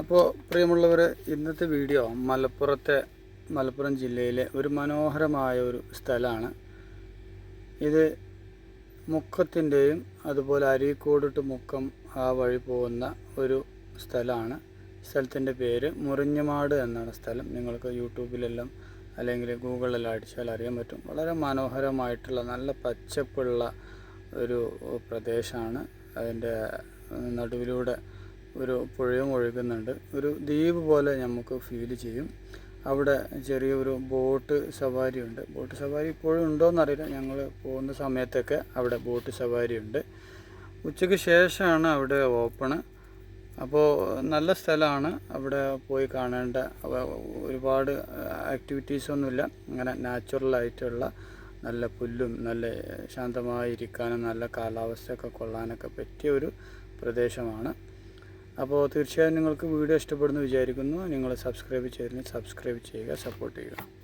അപ്പോൾ പ്രിയമുള്ളവർ ഇന്നത്തെ വീഡിയോ മലപ്പുറത്തെ മലപ്പുറം ജില്ലയിലെ ഒരു മനോഹരമായ ഒരു സ്ഥലമാണ്. ഇത് മുക്കത്തിന്റെയും അതുപോലെ അരീക്കോട് ടു മുക്കം ആ വഴി പോകുന്ന ഒരു സ്ഥലമാണ്. സ്ഥലത്തിന്റെ പേര് മുറിഞ്ഞമാട് എന്നാണ് സ്ഥലം. നിങ്ങൾക്ക് യൂട്യൂബിലെല്ലാം അല്ലെങ്കിൽ ഗൂഗിളിലെല്ലാം അടിച്ചാൽ അറിയാൻ പറ്റും. വളരെ മനോഹരമായിട്ടുള്ള നല്ല പച്ചപ്പുള്ള ഒരു പ്രദേശമാണ്. അതിന്റെ നടുവിലൂടെ ഒരു പുഴയും ഒഴുകുന്നുണ്ട്. ഒരു ദ്വീപ് പോലെ നമുക്ക് ഫീൽ ചെയ്യും. അവിടെ ചെറിയൊരു ബോട്ട് സവാരി ഉണ്ട് ബോട്ട് സവാരി ഇപ്പോഴും ഉണ്ടോയെന്നറിയില്ല ഞങ്ങൾ പോകുന്ന സമയത്തൊക്കെ അവിടെ ബോട്ട് സവാരി ഉണ്ട് ഉച്ചയ്ക്ക് ശേഷമാണ് അവിടെ ഓപ്പണ് അപ്പോൾ നല്ല സ്ഥലമാണ്. അവിടെ പോയി കാണേണ്ട ഒരുപാട് ആക്ടിവിറ്റീസൊന്നുമില്ല അങ്ങനെ നാച്ചുറലായിട്ടുള്ള നല്ല പുല്ലും നല്ല ശാന്തമായിരിക്കാനും നല്ല കാലാവസ്ഥയൊക്കെ കൊള്ളാനൊക്കെ പറ്റിയ ഒരു പ്രദേശമാണ്. അപ്പോൾ തീർച്ചയായും നിങ്ങൾക്ക് വീഡിയോ ഇഷ്ടപ്പെടുന്നു വിചാരിക്കുന്നു. നിങ്ങൾ സബ്സ്ക്രൈബ് ചെയ്തതിന് സബ്സ്ക്രൈബ് ചെയ്യുക സപ്പോർട്ട് ചെയ്യുക.